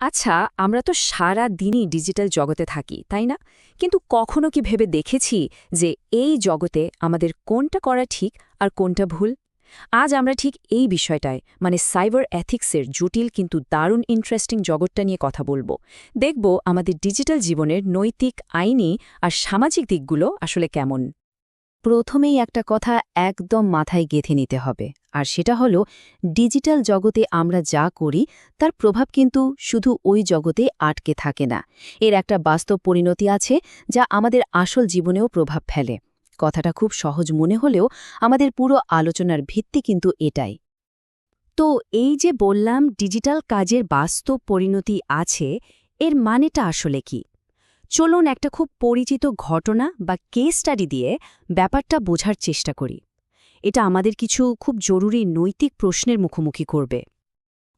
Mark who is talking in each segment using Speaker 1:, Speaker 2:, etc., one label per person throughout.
Speaker 1: আচ্ছা আমরা তো সারা দিনই ডিজিটাল জগতে থাকি, তাই না? কিন্তু কখনো কি ভেবে দেখেছি যে এই জগতে আমাদের কোনটা করা ঠিক আর কোনটা ভুল? আজ আমরা ঠিক এই বিষয়টায় মানে সাইবার এথিক্সের জটিল কিন্তু দারুণ ইন্টারেস্টিং জগৎটা নিয়ে কথা বলব। দেখব আমাদের ডিজিটাল জীবনের নৈতিক আইনি আর সামাজিক দিকগুলো আসলে কেমন। প্রথমেই একটা কথা একদম মাথায় গেঁথে নিতে হবে, আর সেটা হলো, ডিজিটাল জগতে আমরা যা করি, তার প্রভাব কিন্তু শুধু ওই জগতে আটকে থাকে না। এর একটা বাস্তব পরিণতি আছে, যা আমাদের আসল জীবনেও প্রভাব ফেলে। কথাটা খুব সহজ মনে হলেও, আমাদের পুরো আলোচনার ভিত্তি কিন্তু এটাই। তো এই যে বললাম, ডিজিটাল কাজের বাস্তব পরিণতি আছে, এর মানেটা আসলে কি? চলুন একটা খুব পরিচিত ঘটনা বা কেস স্টাডি দিয়ে ব্যাপারটা বোঝার চেষ্টা করি। এটা আমাদের কিছু খুব জরুরি নৈতিক প্রশ্নের মুখোমুখি করবে।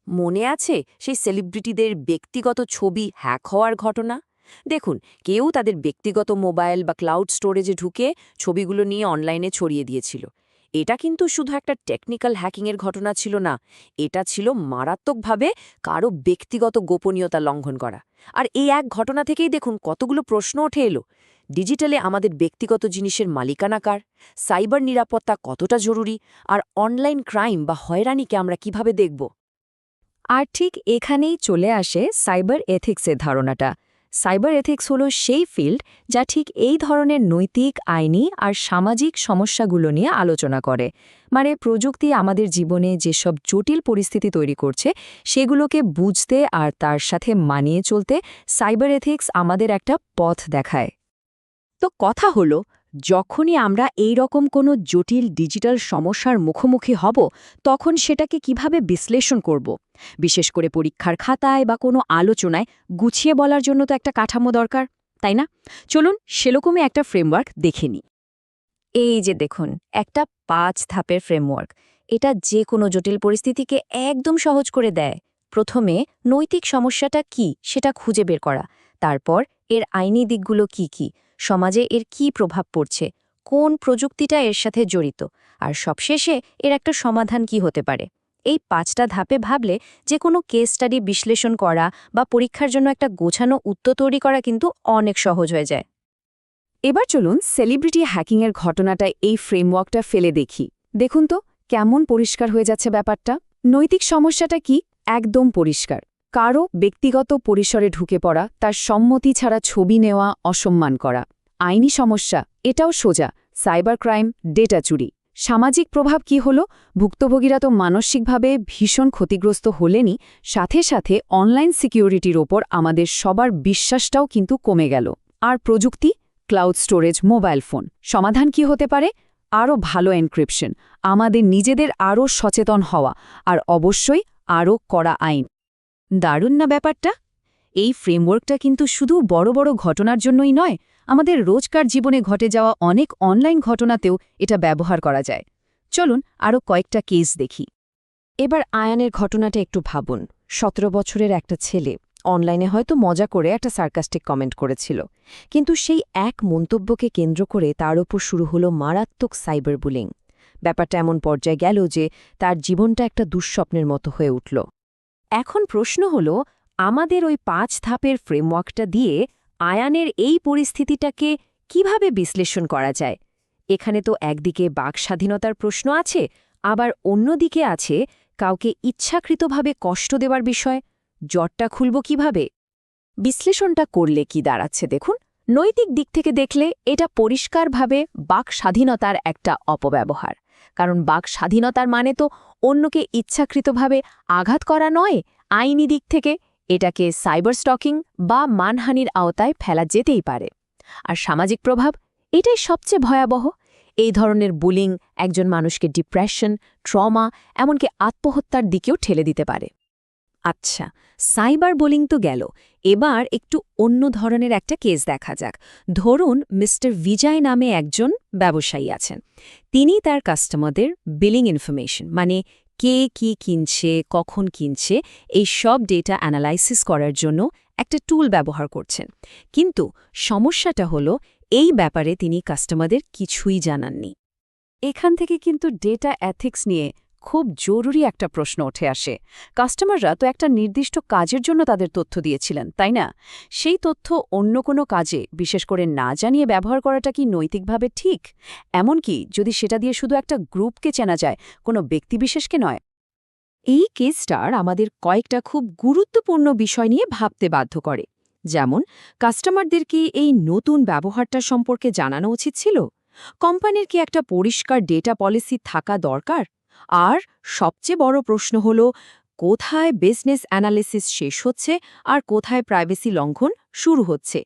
Speaker 1: মনে আছে সেই সেলিব্রিটিদের ব্যক্তিগত ছবি হ্যাক হওয়ার ঘটনা? দেখুন, কেউ তাদের ব্যক্তিগত মোবাইল বা ক্লাউড স্টোরেজে ঢুকে ছবিগুলো নিয়ে অনলাইনে ছড়িয়ে দিয়েছিল। এটা কিন্তু শুধু একটা টেকনিক্যাল হ্যাকিংয়ের ঘটনা ছিল না, এটা ছিল মারাত্মকভাবে কারও ব্যক্তিগত গোপনীয়তা লঙ্ঘন করা। আর এই এক ঘটনা থেকেই দেখুন কতগুলো প্রশ্ন ওঠে এলো। ডিজিটালে আমাদের ব্যক্তিগত জিনিসের মালিকানা কার? সাইবার নিরাপত্তা কতটা জরুরি? আর অনলাইন ক্রাইম বা হয়রানিকে আমরা কীভাবে দেখব? আর ঠিক এখানেই চলে আসে সাইবার এথিক্সের ধারণাটা। সাইবার এথিক্স হল সেই ফিল্ড যা ঠিক এই ধরনের নৈতিক, আইনি আর সামাজিক সমস্যাগুলো নিয়ে আলোচনা করে। মানে প্রযুক্তি আমাদের জীবনে যেসব জটিল পরিস্থিতি তৈরি করছে, সেগুলোকে বুঝতে আর তার সাথে মানিয়ে চলতে সাইবার এথিক্স আমাদের একটা পথ দেখায়। তো কথা হলো যখনই আমরা এই রকম কোনো জটিল ডিজিটাল সমস্যার মুখোমুখি হব, তখন সেটাকে কীভাবে বিশ্লেষণ করব? বিশেষ করে পরীক্ষার খাতায় বা কোনো আলোচনায় গুছিয়ে বলার জন্য তো একটা কাঠামো দরকার, তাই না? চলুন সেরকমই একটা ফ্রেমওয়ার্ক দেখে নিই। এই যে দেখুন, একটা পাঁচ ধাপের ফ্রেমওয়ার্ক। এটা যে কোনো জটিল পরিস্থিতিকে একদম সহজ করে দেয়। প্রথমে নৈতিক সমস্যাটা কি সেটা খুঁজে বের করা। তারপর এর আইনি দিকগুলো কি কি? সমাজে এর কি প্রভাব পড়ছে? কোন প্রযুক্তিটা এর সাথে জড়িত? আর সবশেষে এর একটা সমাধান কি হতে পারে? এই পাঁচটা ধাপে ভাবলে যে কোনো কেস স্টাডি বিশ্লেষণ করা বা পরীক্ষার জন্য একটা গোছানো উত্তর তৈরি করা কিন্তু অনেক সহজ হয়ে যায়। এবার চলুন সেলিব্রিটি হ্যাকিংয়ের ঘটনাটা এই ফ্রেমওয়ার্কটা ফেলে দেখি। দেখুন তো, কেমন পরিষ্কার হয়ে যাচ্ছে ব্যাপারটা? নৈতিক সমস্যাটা কি? একদম পরিষ্কার। কারও ব্যক্তিগত পরিসরে ঢুকে পড়া, তার সম্মতি ছাড়া ছবি নেওয়া, অসম্মান করা। আইনি সমস্যা, এটাও সোজা। সাইবার ক্রাইম, ডেটা চুরি। সামাজিক প্রভাব কি হল? ভুক্তভোগীরা তো মানসিকভাবে ভীষণ ক্ষতিগ্রস্ত হলেনই সাথে সাথে অনলাইন সিকিউরিটির ওপর আমাদের সবার বিশ্বাসটাও কিন্তু কমে গেল। আর প্রযুক্তি? Cloud storage, mobile phone. সমাধান কি হতে পারে? আরও ভালো এনক্রিপশন। আমাদের নিজেদের আরও সচেতন হওয়া। আর অবশ্যই আরও কড়া আইন। দারুণ না ব্যাপারটা? এই ফ্রেমওয়ার্কটা কিন্তু শুধু বড় বড় ঘটনার জন্যই নয়, আমাদের রোজকার জীবনে ঘটে যাওয়া অনেক অনলাইন ঘটনাতেও এটা ব্যবহার করা যায়। চলুন আরও কয়েকটা কেস দেখি। এবার আয়ানের ঘটনাটা একটু ভাবুন। সতেরো বছরের একটা ছেলে অনলাইনে হয়তো মজা করে একটা সার্কাস্টিক কমেন্ট করেছিল, কিন্তু সেই এক মন্তব্যকে কেন্দ্র করে তার ওপর শুরু হলো মারাত্মক সাইবার বুলিং। ব্যাপারটা এমন পর্যায়ে গেল যে তার জীবনটা একটা দুঃস্বপ্নের মতো হয়ে উঠল। এখন প্রশ্ন হল, আমাদের ওই পাঁচ ধাপের ফ্রেমওয়ার্কটা দিয়ে আয়ানের এই পরিস্থিতিটাকে কীভাবে বিশ্লেষণ করা যায়? এখানে তো একদিকে বাক স্বাধীনতার প্রশ্ন আছে, আবার অন্যদিকে আছে কাউকে ইচ্ছাকৃতভাবে কষ্ট দেওয়ার বিষয়। জটটা খুলব কীভাবে? বিশ্লেষণটা করলে কি দাঁড়াচ্ছে দেখুন। নৈতিক দিক থেকে দেখলে এটা পরিষ্কারভাবে বাক স্বাধীনতার একটা অপব্যবহার। কারণ বাক স্বাধীনতার মানে তো অন্যকে ইচ্ছাকৃতভাবে আঘাত করা নয়, আইনি দিক থেকে এটাকে সাইবার স্টকিং বা মানহানির আওতায় ফেলা যেতেই পারে। আর সামাজিক প্রভাব, এটাই সবচেয়ে ভয়াবহ। এই ধরনের বুলিং একজন মানুষকে ডিপ্রেশন, ট্রমা, এমনকি আত্মহত্যার দিকেও ঠেলে দিতে পারে। আচ্ছা সাইবার বোলিং তো গেল। এবার একটু অন্য ধরনের একটা কেস দেখা যাক। ধরুন, মিস্টার বিজয় নামে একজন ব্যবসায়ী আছেন। তিনি তার কাস্টমারদের বিলিং ইনফরমেশন মানে কে কি কিনছে, কখন কিনছে, এই সব ডেটা অ্যানালাইসিস করার জন্য একটা টুল ব্যবহার করছেন। কিন্তু সমস্যাটা হলো, এই ব্যাপারে তিনি কাস্টমারদের কিছুই জানাননি। এখান থেকে কিন্তু ডেটা অ্যাথিক্স নিয়ে খুব জরুরি একটা প্রশ্ন উঠে আসে। কাস্টমাররা তো একটা নির্দিষ্ট কাজের জন্য তাদের তথ্য দিয়েছিলেন, তাই না? সেই তথ্য অন্য কোনো কাজে, বিশেষ করে না জানিয়ে ব্যবহার করাটা কি নৈতিকভাবে ঠিক? এমনকি যদি সেটা দিয়ে শুধু একটা গ্রুপকে চেনা যায়, কোনো ব্যক্তিবিশেষকে নয়।
Speaker 2: এই কেসটার আমাদের কয়েকটা খুব গুরুত্বপূর্ণ বিষয় নিয়ে ভাবতে বাধ্য করে। যেমন কাস্টমারদেরকে এই নতুন ব্যবহারটা সম্পর্কে জানানো উচিত ছিল? কোম্পানির কি একটা পরিষ্কার ডেটা পলিসি থাকা দরকার? আর সবচেয়ে বড় প্রশ্ন হল, কোথায় বিজনেস অ্যানালিসিস শেষ হচ্ছে আর কোথায় প্রাইভেসি লঙ্ঘন শুরু হচ্ছে?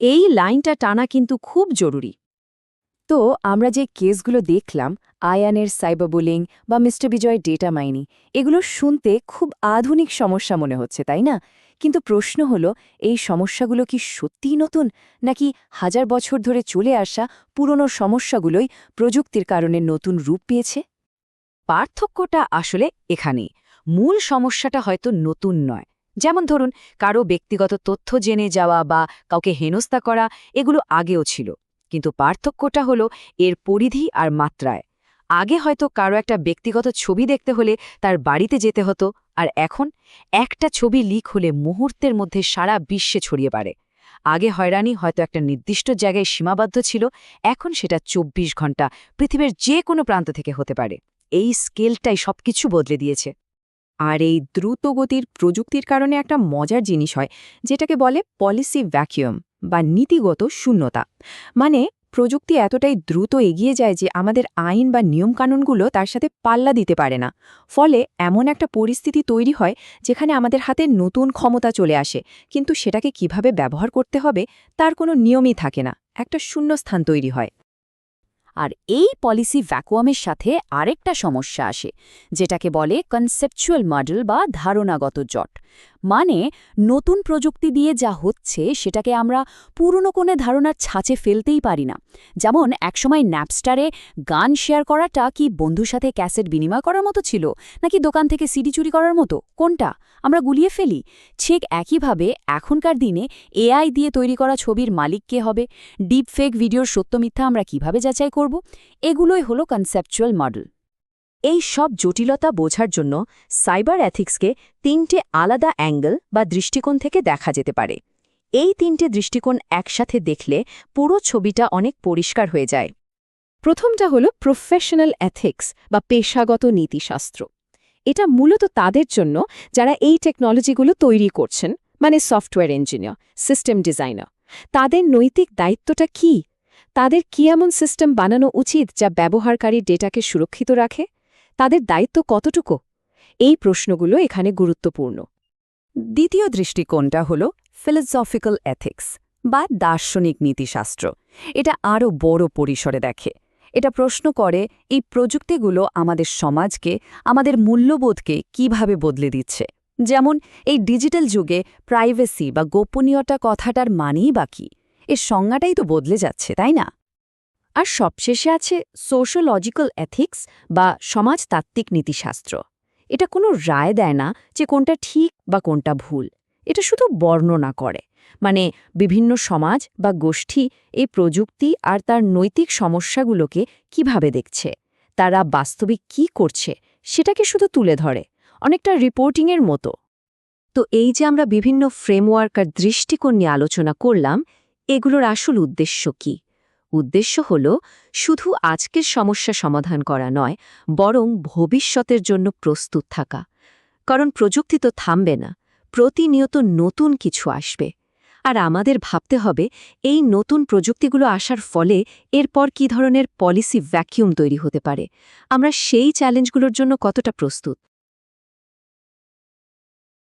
Speaker 2: এই লাইনটা টানা কিন্তু খুব জরুরি।
Speaker 1: তো আমরা যে কেসগুলো দেখলাম, আয়ানের সাইবারবুলিং বা মিস্টার বিজয় ডেটা মাইনি এগুলো শুনতে খুব আধুনিক সমস্যা মনে হচ্ছে, তাই না? কিন্তু প্রশ্ন হল, এই সমস্যাগুলো কি সত্যিই নতুন? নাকি হাজার বছর ধরে চলে আসা পুরনো সমস্যাগুলোই প্রযুক্তির কারণে নতুন রূপ পেয়েছে? পার্থক্যটা আসলে এখানে মূল সমস্যাটা হয়তো নতুন নয়। যেমন ধরুন, কারও ব্যক্তিগত তথ্য জেনে যাওয়া বা কাউকে হেনস্থা করা, এগুলো আগেও ছিল। কিন্তু পার্থক্যটা হলো এর পরিধি আর মাত্রায়। আগে হয়তো কারও একটা ব্যক্তিগত ছবি দেখতে হলে তার বাড়িতে যেতে হতো, আর এখন একটা ছবি লিক হলে মুহূর্তের মধ্যে সারা বিশ্বে ছড়িয়ে পারে আগে হয়রানি হয়তো একটা নির্দিষ্ট জায়গায় সীমাবদ্ধ ছিল, এখন সেটা ২৪ ঘণ্টা পৃথিবীর যে কোনো প্রান্ত থেকে হতে পারে। এই স্কেলটাই সবকিছু বদলে দিয়েছে।
Speaker 2: আর এই দ্রুতগতির প্রযুক্তির কারণে একটা মজার জিনিস হয়, যেটাকে বলে পলিসি ভ্যাকিউম বা নীতিগত শূন্যতা। মানে প্রযুক্তি এতটাই দ্রুত এগিয়ে যায় যে আমাদের আইন বা নিয়মকানুনগুলো তার সাথে পাল্লা দিতে পারে না। ফলে এমন একটা পরিস্থিতি তৈরি হয় যেখানে আমাদের হাতে নতুন ক্ষমতা চলে আসে, কিন্তু সেটাকে কীভাবে ব্যবহার করতে হবে তার কোনো নিয়মই থাকে না। একটা শূন্যস্থান তৈরি হয়।
Speaker 1: আর এই পলিসি ভ্যাকুয়ামের সাথে আরেকটা সমস্যা আসে, যেটাকে বলে কনসেপচুয়াল মডেল বা ধারণাগত জট। মানে নতুন প্রযুক্তি দিয়ে যা হচ্ছে সেটাকে আমরা পুরনো কোনে ধারণার ছাঁচে ফেলতেই পারি না। যেমন একসময় ন্যাপস্টারে গান শেয়ার করাটা কি বন্ধুর সাথে ক্যাসেট বিনিময় করার মতো ছিল, নাকি দোকান থেকে সিডি চুরি করার মতো? কোনটা? আমরা গুলিয়ে ফেলি। ঠিক একইভাবে এখনকার দিনে এআই দিয়ে তৈরি করা ছবির মালিক কে হবে? ডিপ ফেক ভিডিওর সত্য মিথ্যা আমরা কীভাবে যাচাই করব? এগুলোই হলো কনসেপচুয়াল মডেল এই সব জটিলতা বোঝার জন্য সাইবার অ্যাথিক্সকে তিনটে আলাদা অ্যাঙ্গেল বা দৃষ্টিকোণ থেকে দেখা যেতে পারে। এই তিনটে দৃষ্টিকোণ একসাথে দেখলে পুরো ছবিটা অনেক পরিষ্কার হয়ে যায়।
Speaker 2: প্রথমটা হলো প্রফেশনাল এথিক্স বা পেশাগত নীতিশাস্ত্র। এটা মূলত তাদের জন্য যারা এই টেকনোলজিগুলো তৈরি করছেন মানে সফটওয়্যার ইঞ্জিনিয়ার সিস্টেম ডিজাইনার তাদের নৈতিক দায়িত্বটা কি? তাদের কি এমন সিস্টেম বানানো উচিত যা ব্যবহারকারী ডেটাকে সুরক্ষিত রাখে? তাদের দায়িত্ব কতটুকু? এই প্রশ্নগুলো এখানে গুরুত্বপূর্ণ।
Speaker 1: দ্বিতীয় দৃষ্টিকোণটা হল ফিলোসফিক্যাল এথিক্স বা দার্শনিক নীতিশাস্ত্র। এটা আরও বড় পরিসরে দেখে। এটা প্রশ্ন করে, এই প্রযুক্তিগুলো আমাদের সমাজকে, আমাদের মূল্যবোধকে কীভাবে বদলে দিচ্ছে? যেমন, এই ডিজিটাল যুগে প্রাইভেসি বা গোপনীয়তা কথাটার মানেই বা কি? এর সংজ্ঞাটাই তো বদলে যাচ্ছে, তাই না?
Speaker 2: আর সবশেষে আছে সোশ্যোলজিক্যাল এথিক্স বা সমাজতাত্ত্বিক নীতিশাস্ত্র। এটা কোনো রায় দেয় না যে কোনটা ঠিক বা কোনটা ভুল। এটা শুধু বর্ণনা করে। মানে বিভিন্ন সমাজ বা গোষ্ঠী এই প্রযুক্তি আর তার নৈতিক সমস্যাগুলোকে কীভাবে দেখছে, তারা বাস্তবিক কি করছে, সেটাকে শুধু তুলে ধরে। অনেকটা রিপোর্টিংয়ের মতো। তো এই যে আমরা বিভিন্ন ফ্রেমওয়ার্ক আর দৃষ্টিকোণ নিয়ে আলোচনা করলাম এগুলোর আসল উদ্দেশ্য কি? উদ্দেশ্য হল শুধু আজকের সমস্যা সমাধান করা নয়, বরং ভবিষ্যতের জন্য প্রস্তুত থাকা। কারণ প্রযুক্তি তো থামবে না, প্রতিনিয়ত নতুন কিছু আসবে। আর আমাদের ভাবতে হবে, এই নতুন প্রযুক্তিগুলো আসার ফলে এরপর কি ধরনের পলিসি ভ্যাকিউম তৈরি হতে পারে? আমরা সেই চ্যালেঞ্জগুলোর জন্য কতটা প্রস্তুত?